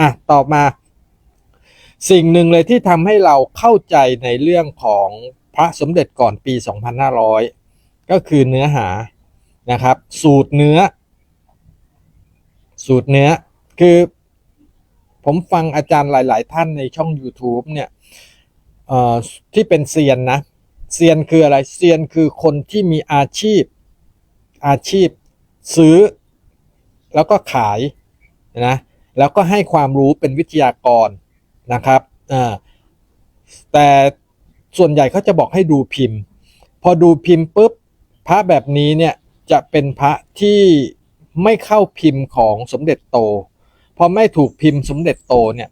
อะต่อมา สิ่งหนึ่งเลยที่ทำให้เราเข้าใจในเรื่องของพระสมเด็จก่อนปี 2500 ก็คือเนื้อหานะครับ สูตรเนื้อ สูตรเนื้อคือผมฟังอาจารย์หลาย ๆ ท่านในช่อง YouTube เนี่ยที่เป็นเซียนนะเซียนคืออะไรเซียนคือคนที่มีอาชีพอาชีพซื้อ แล้วก็ขายนะ แล้วก็ให้ความรู้เป็นวิทยากรนะครับแต่ส่วนใหญ่เขาจะบอกให้ดูพิมพ์ พอดูพิมพ์ปุ๊บพระแบบนี้เนี่ยจะเป็นพระที่ไม่เข้าพิมพ์ของสมเด็จโต พอไม่ถูกพิมพ์สมเด็จโตเนี่ย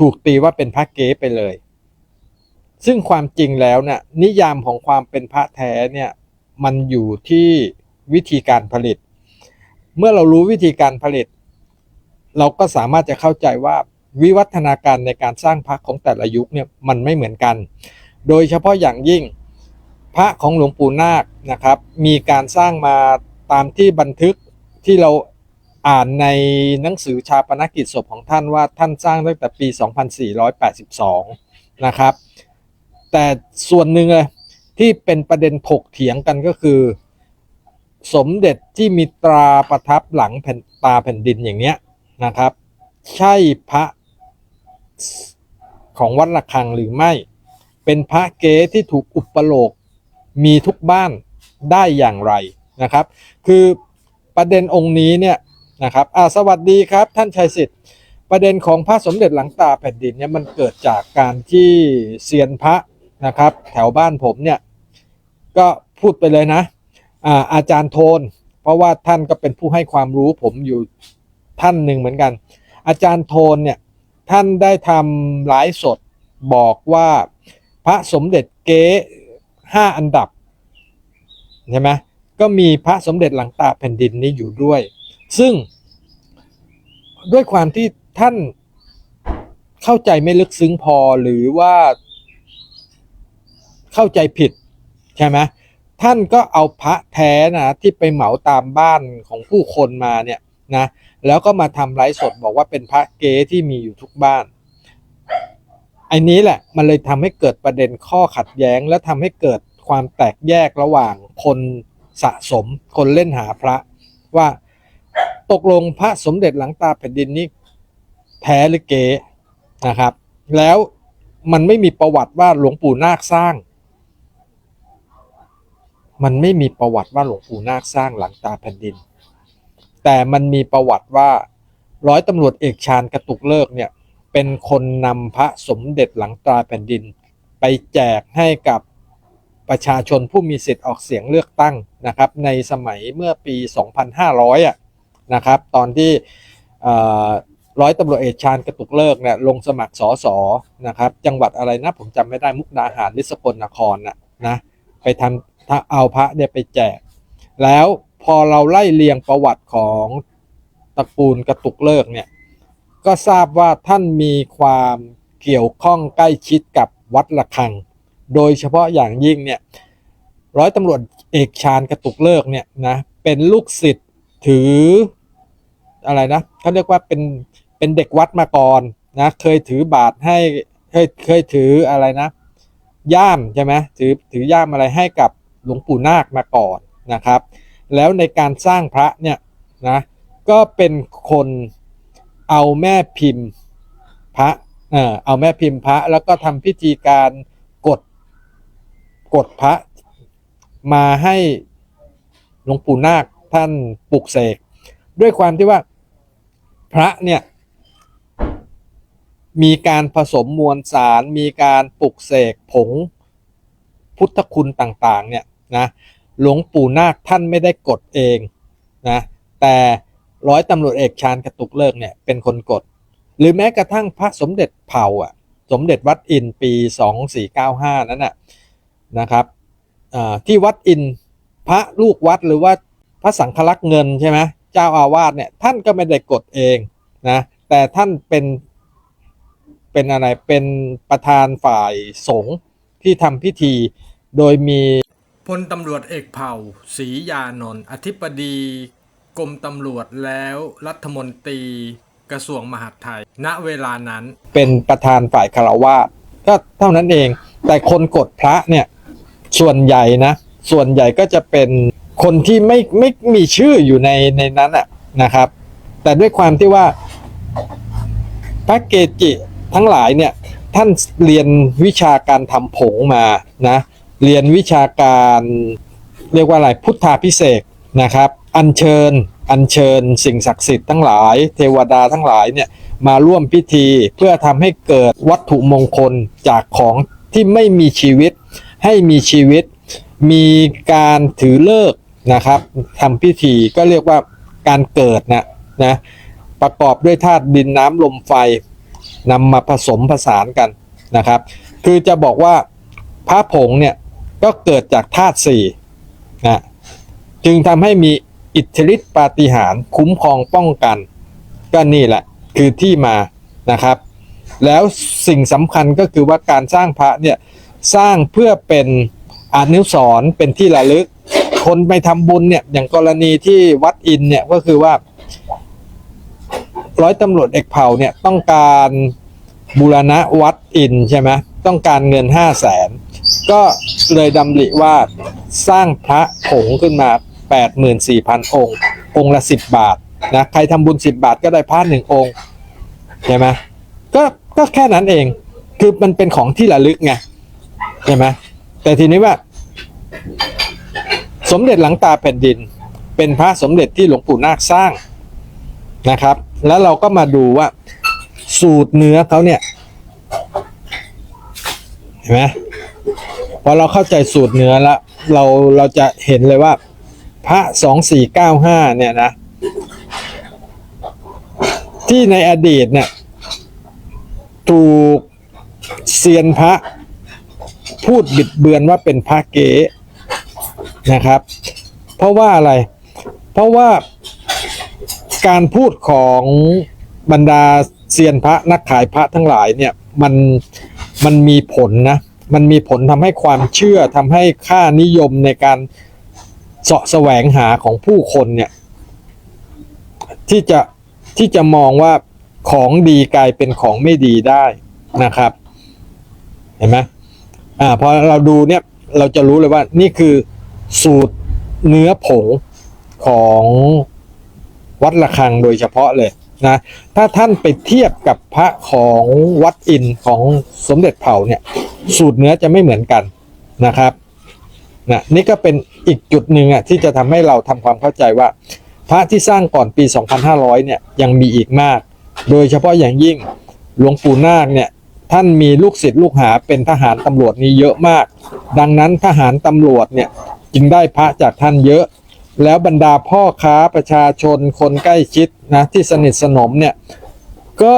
ถูกตีว่าเป็นพระเก๊ไปเลย ซึ่งความจริงแล้วเนี่ยนิยามของความเป็นพระแท้เนี่ยมันอยู่ที่วิธีการผลิต เมื่อเรารู้วิธีการผลิต เราก็สามารถจะเข้าใจว่าวิวัฒนาการในการสร้างพระของแต่ละยุคเนี่ยมันไม่เหมือนกัน โดยเฉพาะอย่างยิ่งพระของหลวงปู่นาคนะครับ มีการสร้างมาตามที่บันทึกที่เราอ่านในหนังสือชาปนกิจศพของท่านว่าท่านสร้างตั้งแต่ปี 2482 นะครับ แต่ส่วนหนึ่งเลยที่เป็นประเด็นถกเถียงกันก็คือ สมเด็จที่มีตราประทับหลังแผ่นตาแผ่นดินอย่างเนี้ย นะครับ ใช่พระของวัดระฆังหรือไม่ เป็นพระเก๊ที่ถูกอุปโลกมีทุกบ้านได้อย่างไรนะครับ คือประเด็นองค์นี้เนี่ยนะครับอ่าสวัสดีครับท่านชัยสิทธิ์ประเด็นของพระสมเด็จหลังตาแผ่นดินเนี่ยมันเกิดจากการที่เซียนพระนะครับ แถวบ้านผมเนี่ยก็พูดไปเลยนะอ่าอาจารย์โทน เพราะว่าท่านก็เป็นผู้ให้ความรู้ผมอยู่ ท่านหนึ่งเหมือนกัน อาจารย์โทนเนี่ยท่านได้ทำไลฟ์สดบอกว่าพระสมเด็จเก๊ห้าอันดับใช่ไหมก็มีพระสมเด็จหลังตาแผ่นดินนี้อยู่ด้วย ซึ่งด้วยความที่ท่านเข้าใจไม่ลึกซึ้งพอหรือว่าเข้าใจผิดใช่ไหมท่านก็เอาพระแท้นะที่ไปเหมาตามบ้านของผู้คนมาเนี่ย นะแล้วก็มาทำไลฟ์สดบอกว่าเป็นพระเก๊ที่มีอยู่ทุกบ้านไอ้นี้แหละมันเลยทำให้เกิดประเด็นข้อขัดแย้ง และทำให้เกิดความแตกแยกระหว่างคนสะสม คนเล่นหาพระว่าตกลงพระสมเด็จหลังตาแผ่นดินนี้แท้หรือเก๊นะครับ แล้วมันไม่มีประวัติว่าหลวงปู่นาคสร้าง มันไม่มีประวัติว่าหลวงปู่นาคสร้างหลังตาแผ่นดิน แต่มันมีประวัติว่าร้อยตำรวจเอกชาญกระตุกเลิกเนี่ยเป็นคนนำพระสมเด็จหลังตาแผ่นดิน ไปแจกให้กับประชาชนผู้มีสิทธิ์ออกเสียงเลือกตั้งนะครับ ในสมัยเมื่อปี 2500อะนะครับ ตอนที่ร้อยตำรวจเอกชาญกระตุกเลิกเนี่ยลงสมัครสอสอนะครับ จังหวัดอะไรนะผมจำไม่ได้มุกดาหารหรือสกลนครน่ะนะไปทำถ้าเอาพระเนี่ยไปแจก แล้ว พอเราไล่เรียงประวัติของตระกูลกระตุกเลิกเนี่ยก็ทราบว่าท่านมีความเกี่ยวข้องใกล้ชิดกับวัดระฆัง โดยเฉพาะอย่างยิ่งเนี่ยร้อยตำรวจเอกชาญกระตุกเลิกเนี่ยนะเป็นลูกศิษย์ถืออะไรนะเขาเรียกว่าเป็นเป็นเด็กวัดมาก่อนนะเคยถือบาทให้เคยเคยถืออะไรนะ ย่ามใช่ไหมถือถือย่ามอะไรให้กับหลวงปู่นาคมาก่อนนะครับ แล้วในการสร้างพระเนี่ยนะก็เป็นคนเอาแม่พิมพ์พระเออเอาแม่พิมพ์พระ แล้วก็ทำพิธีการกดกดพระมาให้หลวงปู่นาคท่านปลุกเสกด้วยความที่ว่าพระเนี่ยมีการผสมมวลสาร มีการปลุกเสกผงพุทธคุณต่าง ๆ เนี่ยนะ หลวงปู่นาคท่านไม่ได้กดเองนะแต่ร้อยตำรวจเอกชาญกระตุกเลิกเนี่ยเป็นคนกด หรือแม้กระทั่งพระสมเด็จเผาอะสมเด็จวัดอินปี 2495 นั้นน่ะนะครับที่วัดอินพระลูกวัดหรือว่าพระสังฆลักษณ์เงินใช่ไหมเจ้าอาวาสเนี่ยท่านก็ไม่ได้กดเองนะแต่ท่านเป็นเป็นอะไรเป็นประธานฝ่ายสงฆ์ที่ทำพิธีโดยมี พลตำรวจเอกเผ่าศรียานนท์อธิบดีกรมตำรวจแล้วรัฐมนตรีกระทรวงมหาดไทย ณเวลานั้น เป็นประธานฝ่ายคารวาสก็เท่านั้นเอง แต่คนกดพระเนี่ยส่วนใหญ่นะ ส่วนใหญ่ก็จะเป็นคนที่ไม่ไม่มีชื่ออยู่ในในนั้นอะนะครับ แต่ด้วยความที่ว่าพระเกจิทั้งหลายเนี่ยท่านเรียนวิชาการทำผงมานะ เรียนวิชาการเรียกว่าอะไรพุทธาพิเศษนะครับ อัญเชิญ อัญเชิญ สิ่งศักดิ์สิทธิ์ทั้งหลาย เทวดาทั้งหลายเนี่ยมาร่วมพิธีเพื่อทำให้เกิดวัตถุมงคลจากของที่ไม่มีชีวิต ให้มีชีวิต มีการถือเลิกนะครับทำพิธีก็เรียกว่าการเกิดนะนะประกอบด้วยธาตุดินน้ำลมไฟนำมาผสมผสานกันนะครับ คือจะบอกว่าพระผงเนี่ย ก็เกิดจากธาตุสี่นะจึงทำให้มีอิทธิฤทธิปาฏิหาริย์คุ้มครองป้องกัน ก็นี่แหละคือที่มานะครับ แล้วสิ่งสำคัญก็คือว่าการสร้างพระเนี่ยสร้างเพื่อเป็นอนุสรณ์เป็นที่ระลึก คนไปทำบุญเนี่ยอย่างกรณีที่วัดอินเนี่ยก็คือว่าร้อยตำรวจเอกเผ่าเนี่ยต้องการบูรณะวัดอินใช่ไหมต้องการเงินห้าแสน ก็เลยดำริว่าสร้างพระผงขึ้นมา 84,000 องค์ องค์ละ 10 บาทนะใครทำบุญ 10 บาทก็ได้พระหนึ่งองค์ใช่ไหมก็ก็แค่นั้นเองคือมันเป็นของที่ระลึกไงใช่ไหมแต่ทีนี้ว่า สมเด็จหลังตาแผ่นดิน เป็นพระสมเด็จที่หลวงปู่นาคสร้างนะครับ แล้วเราก็มาดูว่าสูตรเนื้อเขาเนี่ยเห็นไหม พอเราเข้าใจสูตรเนื้อแล้วเราเราจะเห็นเลยว่า พระสองสี่เก้าห้าเนี่ยนะ ที่ในอดีตเนี่ย ถูกเซียนพระ พูดบิดเบือนว่าเป็นพระเก๋นะครับ เพราะว่าอะไร เพราะว่าการพูดของบรรดาเซียนพระนักขายพระทั้งหลายเนี่ย มันมันมีผลนะ มันมีผลทำให้ความเชื่อทำให้ค่านิยมในการเสาะแสวงหาของผู้คนเนี่ย ที่จะที่จะมองว่าของดีกลายเป็นของไม่ดีได้นะครับ เห็นไหมอ่าพอเราดูเนี่ยเราจะรู้เลยว่านี่คือสูตรเนื้อผงของวัดระฆังโดยเฉพาะเลย นะถ้าท่านไปเทียบกับพระของวัดอินของสมเด็จเผ่าเนี่ยสูตรเนื้อจะไม่เหมือนกันนะครับนะนี่ก็เป็นอีกจุดหนึ่งอะที่จะทำให้เราทำความเข้าใจว่า พระที่สร้างก่อนปี 2500 เนี่ยยังมีอีกมาก โดยเฉพาะอย่างยิ่งหลวงปู่นาคเนี่ยท่านมีลูกศิษย์ลูกหาเป็นทหารตำรวจนี้เยอะมาก ดังนั้นทหารตำรวจเนี่ยจึงได้พระจากท่านเยอะ แล้วบรรดาพ่อค้าประชาชนคนใกล้ชิดนะที่สนิทสนมเนี่ยก็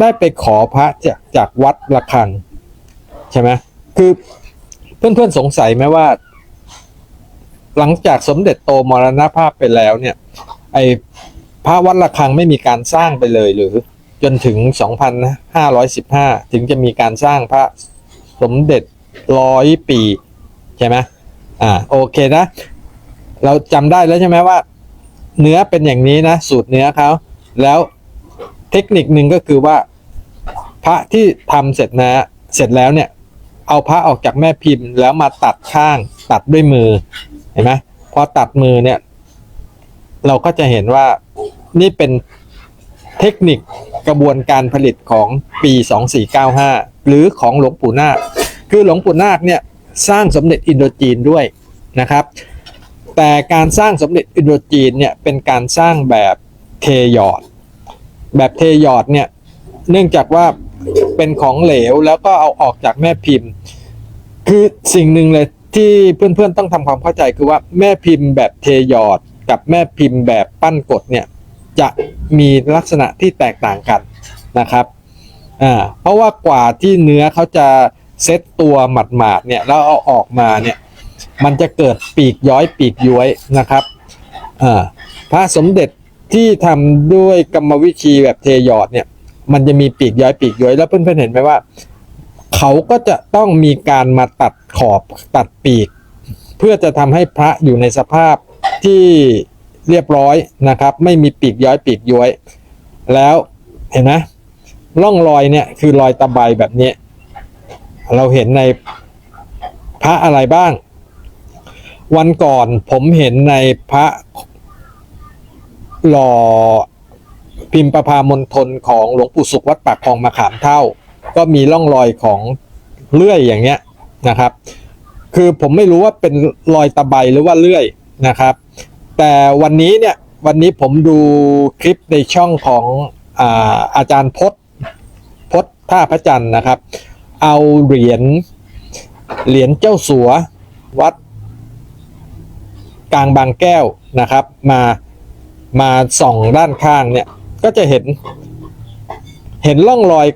ได้ไปขอพระจากจากวัดระฆังใช่ไหมคือเพื่อนๆสงสัยไหมว่า หลังจากสมเด็จโตมรณภาพไปแล้วเนี่ย ไอพระวัดระฆังไม่มีการสร้างไปเลยหรือ จนถึง 2,515 ถึงจะมีการสร้างพระสมเด็จร้อยปี ใช่ไหมอ่าโอเคนะ เราจำได้แล้วใช่ไหมว่า เนื้อเป็นอย่างนี้นะ สูตรเนื้อเขาแล้วเทคนิคหนึ่งก็คือว่า พระที่ทำเสร็จนะ เสร็จแล้วเนี่ย เอาพระออกจากแม่พิมพ์ แล้วมาตัดข้างตัดด้วยมือเห็นไหมพอตัดมือเนี่ย เราก็จะเห็นว่านี่เป็นเทคนิคกระบวนการผลิตของปี 2495 หรือของหลวงปู่นาค คือหลวงปู่นาคเนี่ย สร้างสมเด็จอินโดจีนด้วยนะครับ แต่การสร้างสมเด็จอินโดจีนเนี่ยเป็นการสร้างแบบเทหยอด แบบเทหยอดเนี่ยเนื่องจากว่าเป็นของเหลวแล้วก็เอาออกจากแม่พิมพ์ คือสิ่งหนึ่งเลยที่เพื่อนๆต้องทำความเข้าใจคือว่าแม่พิมพ์แบบเทหยอดกับแม่พิมพ์แบบปั้นกดเนี่ยจะมีลักษณะที่แตกต่างกันนะครับอ่าเพราะว่ากว่าที่เนื้อเขาจะเซ็ตตัวหมาดๆเนี่ยแล้วเอาออกมาเนี่ย มันจะเกิดปีกย้อยปีกย้วยนะครับพระสมเด็จที่ทำด้วยกรรมวิธีแบบเทยอดเนี่ย มันจะมีปีกย้อยปีกย้อยแล้วเพื่อนๆเห็นไหมว่า เขาก็จะต้องมีการมาตัดขอบตัดปีก เพื่อจะทำให้พระอยู่ในสภาพที่เรียบร้อยนะครับ ไม่มีปีกย้อยปีกย้วยแล้วเห็นไหมร่องรอยเนี่ยคือรอยตะไบแบบนี้ เราเห็นในพระอะไรบ้าง วันก่อนผมเห็นในพระหล่อพิมพ์ประพามณฑลของหลวงปู่สุขวัดปากคลองมะขามเท่า ก็มีร่องรอยของเลื่อยอย่างเงี้ยนะครับ คือผมไม่รู้ว่าเป็นรอยตะไบหรือว่าเลื่อยนะครับ แต่วันนี้เนี่ยวันนี้ผมดูคลิปในช่องของอาอาจารย์พศพศท่าพระจันทร์นะครับ เอาเหรียญเหรียญเจ้าสัววัด กลางบางแก้วนะครับ มามาส่องด้านข้างเนี่ยก็จะเห็น เห็นร่องรอย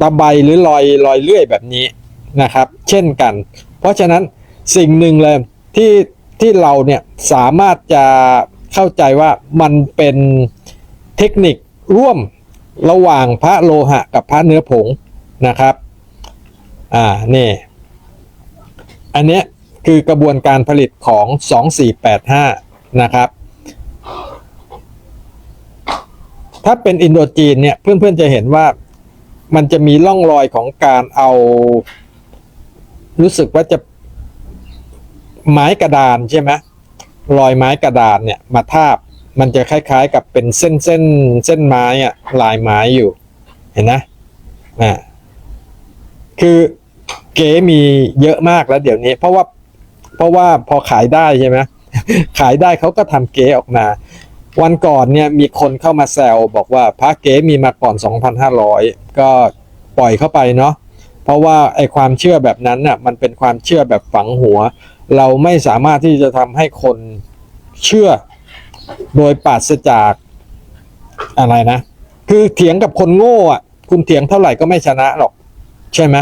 ตะไบหรือรอยรอยเลื่อยแบบนี้นะครับ เช่นกัน เพราะฉะนั้นสิ่งหนึ่งเลยที่ที่เราเนี่ยสามารถจะเข้าใจว่ามันเป็นเทคนิคร่วมระหว่างพระโลหะกับพระเนื้อผงนะครับ อ่า นี่ อันเนี้ย คือกระบวนการผลิตของ 2485 นะครับ ถ้าเป็นอินโดจีนเนี่ยเพื่อนๆจะเห็นว่ามันจะมีร่องรอยของการเอา รู้สึกว่าจะไม้กระดานใช่ไหมรอยไม้กระดานเนี่ยมาทาบมันจะคล้ายๆกับเป็นเส้นเส้นเส้นไม้อะลายไม้อยู่ เห็นนะอ่าคือเก๋มีเยอะมากแล้วเดี๋ยวนี้ เพราะว่า เพราะว่าพอขายได้ใช่ไหมขายได้เขาก็ทำเก๋ออกมา วันก่อนเนี่ยมีคนเข้ามาแซวบอกว่าพระเก๋มีมาก่อน 2,500 ก็ปล่อยเข้าไปเนาะเพราะว่าไอความเชื่อแบบนั้นน่ะมันเป็นความเชื่อแบบฝังหัว เราไม่สามารถที่จะทำให้คนเชื่อโดยปราศจากอะไรนะ คือเถียงกับคนโง่อะ คุณเถียงเท่าไหร่ก็ไม่ชนะหรอก ใช่ไหม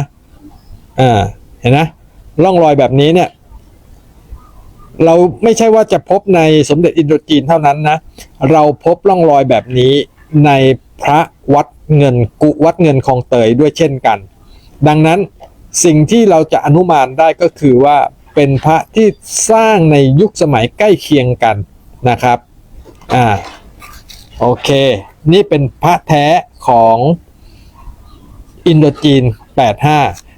อ่าเห็นนะร่องรอยแบบนี้เนี่ย เราไม่ใช่ว่าจะพบในสมเด็จอินโดจีนเท่านั้นนะ เราพบร่องรอยแบบนี้ในพระวัดเงินกุวัดเงินคลองเตยด้วยเช่นกัน ดังนั้นสิ่งที่เราจะอนุมานได้ก็คือว่าเป็นพระที่สร้างในยุคสมัยใกล้เคียงกันนะครับอ่าโอเค นี่เป็นพระแท้ของอินโดจีน 85